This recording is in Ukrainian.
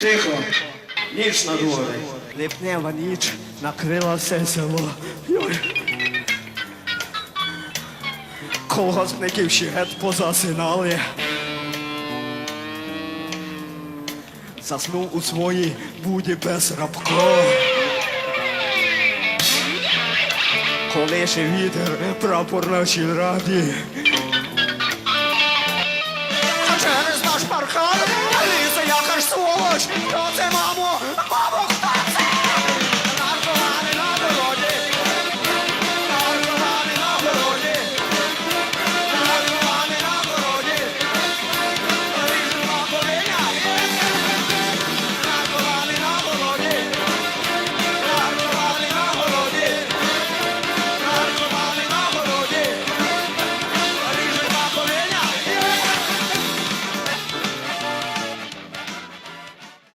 Тихо. Ніч на дворі. Липнева ніч накрила все село. Колгоспників ще геть позасинали. Заснув у своїй буді без рабко. Колише вітер прапор нашій раді. Chodź, to te mamo!